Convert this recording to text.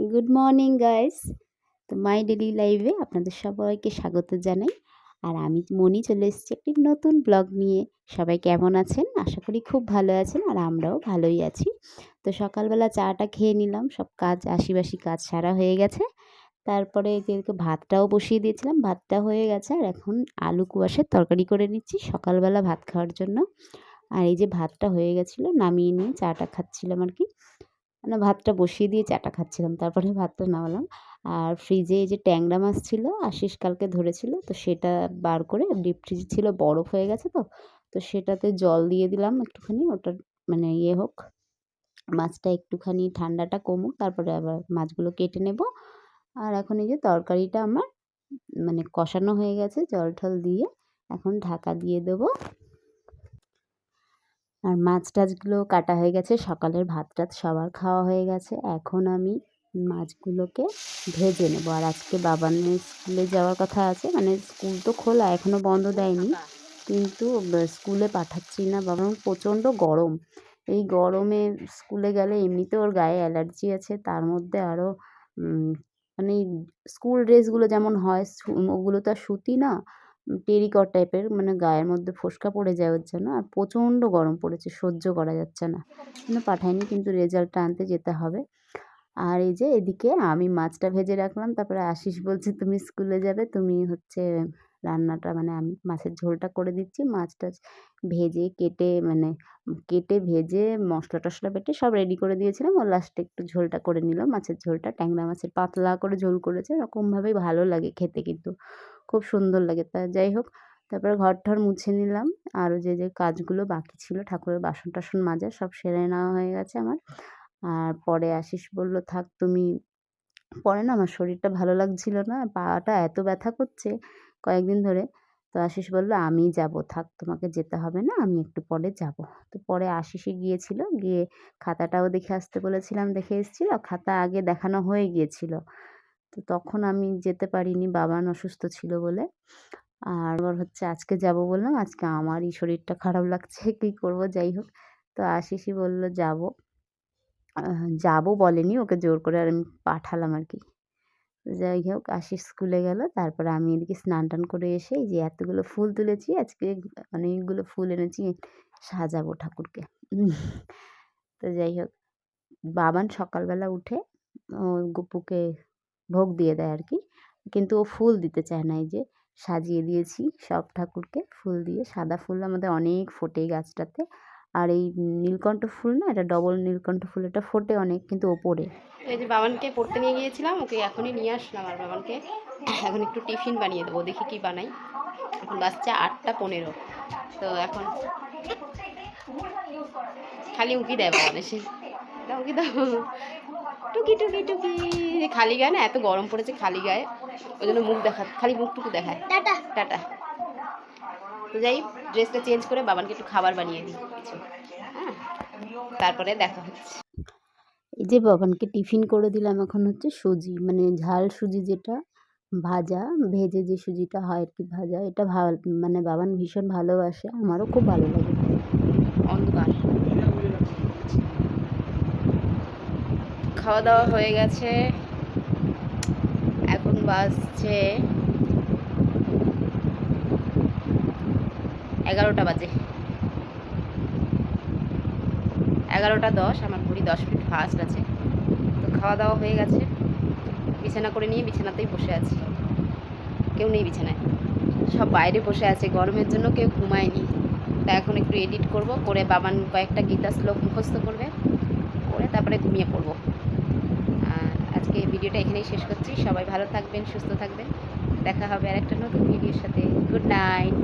Good morning guys তো মাই daily লাইভে আপনাদের সবাইকে স্বাগত জানাই। আর আমি মনি চলে এসেছি একটি নতুন ব্লগ নিয়ে। সবাই কেমন আছেন? আশা করি খুব ভালো আছেন আর আমরাও ভালোই আছি। তো সকালবেলা চাটা খেয়ে নিলাম। সব কাজ আশিবাসি কাজ সারা হয়ে গেছে। তারপরে যেহেতু ভাতটাও বসিয়ে দিয়েছিলাম। ভাতটা হয়ে গেছে আর এখন আলু কুয়াশের তরকারি করে নিচ্ছি সকালবেলা ভাত খাওয়ার জন্য। আর এই যে ভাতটা হয়ে গেছিল, নামিয়ে নিয়ে চাটা খাচ্ছিলাম আর কি। মানে ভাতটা বসিয়ে দিয়ে চাটা খাচ্ছিলাম, তারপরে ভাতটা নামালাম। আর ফ্রিজে যে ট্যাংরা মাছ ছিল, আশিস কালকে ধরেছিল, তো সেটা বার করে ডিপ ফ্রিজ ছিল, বরফ হয়ে গেছে তো তো সেটাতে জল দিয়ে দিলাম একটুখানি ওটা মানে ইয়ে হোক, মাছটা একটুখানি ঠান্ডাটা কমুক, তারপরে আবার মাছগুলো কেটে নেব। আর এখন এই যে তরকারিটা আমার মানে কষানো হয়ে গেছে, জল টল দিয়ে, এখন ঢাকা দিয়ে দেবো। আর মাছ টাছগুলো কাটা হয়ে গেছে, সকালের ভাত টাত সবার খাওয়া হয়ে গেছে। এখন আমি মাছগুলোকে ভেজে নেব। আর আজকে বাবার বাবানের স্কুলে যাওয়ার কথা আছে মানে স্কুল তো খোলা এখনও বন্ধ দেয়নি। কিন্তু স্কুলে পাঠাচ্ছি না বাবা। প্রচণ্ড গরম। এই গরমে স্কুলে গেলে এমনিতে ওর গায়ে অ্যালার্জি আছে, তার মধ্যে আরও মানে স্কুল ড্রেসগুলো যেমন হয় ওগুলো তো আর সুতি না। টেরিকট টাইপের মানে গায়ের মধ্যে ফোসকা পড়ে যায় ওর জন্য আর প্রচণ্ড গরম পড়েছে, সহ্য করা যাচ্ছে না। কিন্তু পাঠায়নি কিন্তু রেজাল্টটা আনতে যেতে হবে। আর এই যে এদিকে আমি মাছটা ভেজে রাখলাম, তারপরে আশিস বলছে, তুমি স্কুলে যাবে, তুমি হচ্ছে রান্নাটা মানে আমি মাছের ঝোলটা করে দিচ্ছি। মাছ টাছ ভেজে কেটে মানে কেটে ভেজে মশলা টশলা বেটে সব রেডি করে দিয়েছিলাম। ও লাস্টে একটু ঝোলটা করে নিল মাছের ঝোলটা। ট্যাংরা মাছের পাতলা করে ঝোল করেছে। এরকমভাবেই ভালো লাগে খেতে কিন্তু। খুব সুন্দর লাগে। তা যাই হোক, তারপরে ঘর ঠর মুছে নিলাম। আরও যে যে কাজগুলো বাকি ছিল, ঠাকুরের বাসন টাসন মাজা সব সেরে নেওয়া হয়ে গেছে আমার। আর পরে আশিস বলল, থাক, তুমি পরে না আমার শরীরটা ভালো লাগছিল না। পাটা এত ব্যথা করছে কয়েকদিন ধরে। তো আশিস বলল, আমি যাব, থাক, তোমাকে যেতে হবে না, আমি একটু পরে যাব। তো পরে আশিসে গিয়েছিল, গিয়ে খাতাটাও দেখে আসতে বলেছিলাম, দেখে এসেছিল, খাতা আগে দেখানো হয়ে গিয়েছিল। তো তখন আমি যেতে পারিনি বাবান অসুস্থ ছিল বলে। আর আবার হচ্ছে আজকে যাব বললাম, আজকে আমারই শরীরটা খারাপ লাগছে, কী করব, যাই হোক। তো আশিসই বলল, যাব। যাব বলেনি, ওকে জোর করে আর আমি পাঠালাম আর কি। যাই হোক আশিস স্কুলে গেল। তারপর আমি এদিকে স্নান টান করে এসে যে এতগুলো ফুল তুলেছি, আজকে অনেকগুলো ফুল এনেছি, সাজাবো ঠাকুরকে। তো যাই হোক, বাবান সকালবেলা উঠে ও গুপুকে ভোগ দিয়ে দেয় আর কি কিন্তু ও ফুল দিতে চায় না, এই যে সাজিয়ে দিয়েছি সব ঠাকুরকে, ফুল দিয়ে। সাদা ফুল আমাদের অনেক ফোটে গাছটাতে। আর এই নীলকণ্ঠ ফুল না এটা ডবল নীলকণ্ঠ ফুল এটা ফোটে অনেক কিন্তু ওপরে। এই যে বাবানকে পড়তে নিয়ে গিয়েছিলাম ওকে এখনই নিয়ে আসলাম আর বাবানকে এখন একটু টিফিন বানিয়ে দেবো দেখি কি বানাই। এখন বাচ্চা আটটা পনেরো তো এখন খালি উঁকি দেয় বাবান এসে। দাও উঁকি দাও টুকি টুকি টুকি খালি গায়ে না এত গরম পড়েছে খালি গায়ে ওই জন্য মুখ দেখা খালি মুখটুকু দেখায়। টাটা। টাটা। তো যাই ড্রেসটা চেঞ্জ করে বাবানকে একটু খাবার বানিয়ে দিই কিছু। হ্যাঁ তারপরে দেখা হচ্ছে। এই যে বাবানকে টিফিন করে দিলাম এখন হচ্ছে সুজি মানে ঝাল সুজি যেটা ভাজা ভেজে যে সুজিটা হয় আর কি ভাজা এটা ভালো মানে বাবান ভীষণ ভালোবাসে আমারও খুব ভালো লাগে। অন্ধকার। খাওয়া দাওয়া হয়ে গেছে এখন বাজছে এগারোটা বাজে। এগারোটা দশ, আমার ঘড়ি দশ মিনিট ফাস্ট আছে। তো খাওয়া দাওয়া হয়ে গেছে। বিছানা করে নিয়ে বিছানাতেই বসে আছি। কেউ নেই বিছানায়। সব বাইরে বসে আছে। গরমের জন্য কেউ ঘুমায়নি। তা এখন একটু এডিট করব, করে বাবান কয়েকটা গীতা শ্লোক মুখস্থ করবে, করে তারপরে ঘুমিয়ে পড়ব। আজকে ভিডিওটা এখানেই শেষ করছি। সবাই ভালো থাকবেন, সুস্থ থাকবেন। দেখা হবে আর একটা নতুন ভিডিওর সাথে। Good night